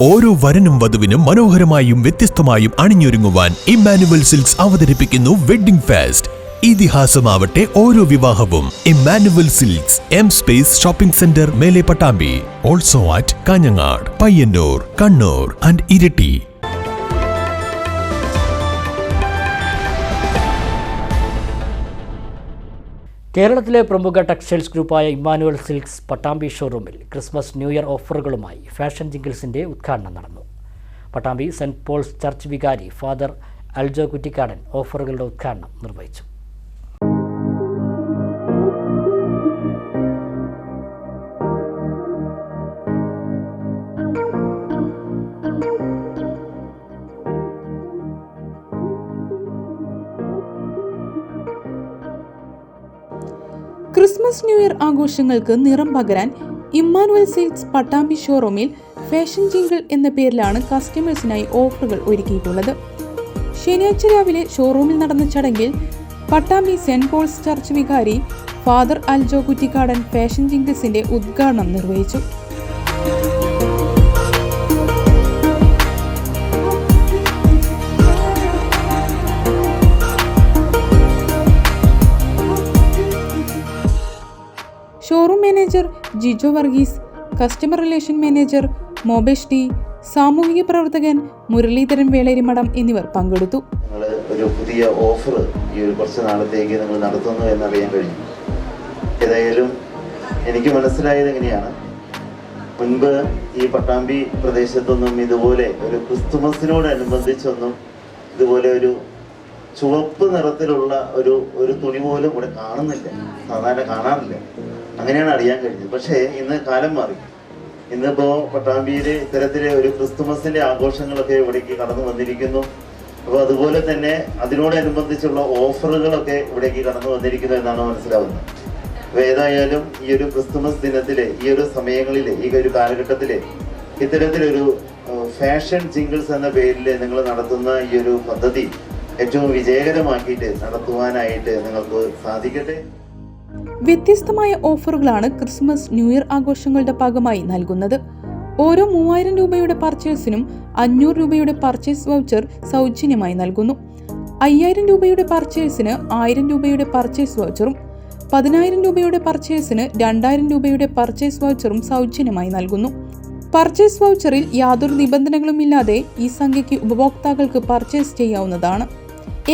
ഓരോ വരനും വധുവിനും മനോഹരമായും വ്യത്യസ്തമായും അണിഞ്ഞൊരുങ്ങുവാൻ ഇമ്മാനുവൽ സിൽക്സ് അവതരിപ്പിക്കുന്നു വെഡ്ഡിംഗ് ഫാസ്റ്റ്. ഇതിഹാസമാവട്ടെ ഓരോ വിവാഹവും. Emmanuel Silks M space shopping centre മേലെ Pattambi. Also at Kanhangad Payyanur Kannur and Iritty. കേരളത്തിലെ പ്രമുഖ ടെക്സ്റ്റൈൽസ് ഗ്രൂപ്പായ ഇമ്മാനുവൽ സിൽക്സ് പട്ടാമ്പി ഷോറൂമിൽ ക്രിസ്മസ് ന്യൂ ഇയർ ഓഫറുകളുമായി ഫാഷൻ ജിങ്കിൾസിന്റെ ഉദ്ഘാടനം നടന്നു. പട്ടാമ്പി സെന്റ് പോൾസ് ചർച്ച് വികാരി ഫാദർ അൽജോ കുറ്റിക്കാടൻ ഓഫറുകളുടെ ഉദ്ഘാടനം നിർവഹിച്ചു. ക്രിസ്മസ് ന്യൂ ഇയർ ആഘോഷങ്ങൾക്ക് നിറം പകരാൻ ഇമ്മാനുവൽ സിൽക്സ് പട്ടാമ്പി ഷോറൂമിൽ ഫാഷൻ ജിങ്കിൾ എന്ന പേരിലാണ് കസ്റ്റമേഴ്സിനായി ഓഫറുകൾ ഒരുക്കിയിട്ടുള്ളത്. ശനിയാഴ്ച രാവിലെ ഷോറൂമിൽ നടന്ന ചടങ്ങിൽ പട്ടാമ്പി സെന്റ് പോൾസ് ചർച്ച് വികാരി ഫാദർ അൽജോ കുറ്റിക്കാടൻ ഫാഷൻ ജിങ്കിൾസിന്റെ ഉദ്ഘാടനം നിർവഹിച്ചു. Jijo Varghese customer relation manager Mobesh T സാമൂഹിക പ്രവർത്തകൻ മുരളീധരൻ വേളേരിമഠം എന്നിവർ പങ്കെടുത്തു. ഒരു പുതിയ ഓഫർ ഈ ഒരു കുറച്ച് നാളത്തേക്ക് നിങ്ങൾ നടത്തുന്നു എന്നറിയാൻ കഴിഞ്ഞു. ഏതായാലും എനിക്ക് മനസ്സിലായത് എങ്ങനെയാണ് മുൻപ് ഈ പട്ടാമ്പി പ്രദേശത്തൊന്നും ഇതുപോലെ ഒരു ക്രിസ്തുമസിനോടനുബന്ധിച്ചൊന്നും ഇതുപോലെ ഒരു ചുവപ്പ് നിറത്തിലുള്ള ഒരു ഒരു തുണി പോലും ഇവിടെ കാണുന്നില്ല. സാധാരണ കാണാറില്ല. അങ്ങനെയാണ് അറിയാൻ കഴിഞ്ഞത്. പക്ഷേ ഇന്ന് കാലം മാറി. ഇന്നിപ്പോ പട്ടാമ്പിയിൽ ഇത്തരത്തിലെ ഒരു ക്രിസ്തുമസിന്റെ ആഘോഷങ്ങളൊക്കെ ഇവിടേക്ക് കടന്നു വന്നിരിക്കുന്നു. അപ്പോൾ അതുപോലെ തന്നെ അതിനോടനുബന്ധിച്ചുള്ള ഓഫറുകളൊക്കെ ഇവിടേക്ക് കടന്നു വന്നിരിക്കുന്നു എന്നാണ് മനസ്സിലാവുന്നത്. അപ്പോൾ ഏതായാലും ഈ ഒരു ക്രിസ്തുമസ് ദിനത്തിലെ ഈ ഒരു സമയങ്ങളിലെ ഈ ഒരു കാലഘട്ടത്തിലെ ഇത്തരത്തിലൊരു ഫാഷൻ ജിങ്കിൾസ് എന്ന പേരിൽ നിങ്ങൾ നടത്തുന്ന ഈ ഒരു പദ്ധതി ഏറ്റവും വിജയകരമാക്കിയിട്ട് നടത്തുവാനായിട്ട് നിങ്ങൾക്ക് സാധിക്കട്ടെ. വ്യത്യസ്തമായ ഓഫറുകളാണ് ക്രിസ്മസ് ന്യൂ ഇയർ ആഘോഷങ്ങളുടെ ഭാഗമായി നൽകുന്നത്. ഓരോ മൂവായിരം രൂപയുടെ പർച്ചേസിനും അഞ്ഞൂറ് രൂപയുടെ പർച്ചേസ് വൗച്ചർ സൗജന്യമായി നൽകുന്നു. അയ്യായിരം രൂപയുടെ പർച്ചേസിന് ആയിരം രൂപയുടെ പർച്ചേസ് വൗച്ചറും പതിനായിരം രൂപയുടെ പർച്ചേസിന് രണ്ടായിരം രൂപയുടെ പർച്ചേസ് വൗച്ചറും സൗജന്യമായി നൽകുന്നു. പർച്ചേസ് വൗച്ചറിൽ യാതൊരു നിബന്ധനകളുമില്ലാതെ ഈ സംഖ്യയ്ക്ക് ഉപഭോക്താക്കൾക്ക് പർച്ചേസ് ചെയ്യാവുന്നതാണ്.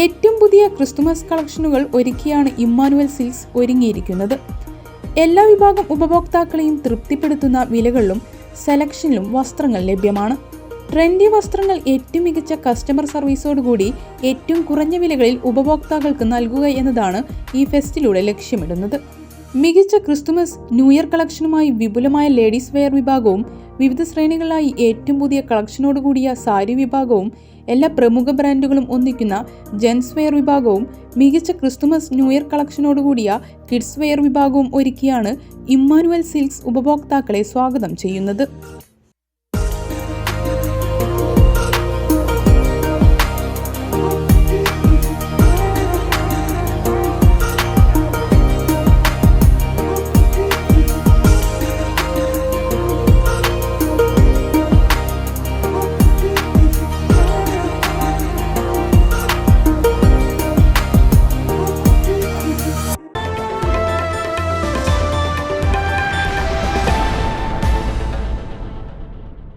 ഏറ്റവും പുതിയ ക്രിസ്തുമസ് കളക്ഷനുകൾ ഒരുക്കിയാണ് ഇമ്മാനുവൽ സിൽസ് ഒരുങ്ങിയിരിക്കുന്നത്. എല്ലാ വിഭാഗം ഉപഭോക്താക്കളെയും തൃപ്തിപ്പെടുത്തുന്ന വിലകളിലും സെലക്ഷനിലും വസ്ത്രങ്ങൾ ലഭ്യമാണ്. ട്രെൻഡി വസ്ത്രങ്ങൾ ഏറ്റവും മികച്ച കസ്റ്റമർ സർവീസോടുകൂടി ഏറ്റവും കുറഞ്ഞ വിലകളിൽ ഉപഭോക്താക്കൾക്ക് നൽകുക എന്നതാണ് ഈ ഫെസ്റ്റിലൂടെ ലക്ഷ്യമിടുന്നത്. മികച്ച ക്രിസ്തുമസ് ന്യൂ ഇയർ കളക്ഷനുമായി വിപുലമായ ലേഡീസ് വെയർ വിഭാഗവും വിവിധ ശ്രേണികളായി ഏറ്റവും പുതിയ കളക്ഷനോടുകൂടിയ സാരി വിഭാഗവും എല്ലാ പ്രമുഖ ബ്രാൻഡുകളും ഒന്നിക്കുന്ന ജെൻസ് വെയർ വിഭാഗവും മികച്ച ക്രിസ്തുമസ് ന്യൂ ഇയർ കളക്ഷനോടുകൂടിയ കിഡ്സ് വെയർ വിഭാഗവും ഒരുക്കിയാണ് ഇമ്മാനുവൽ സിൽക്സ് ഉപഭോക്താക്കളെ സ്വാഗതം ചെയ്യുന്നത്.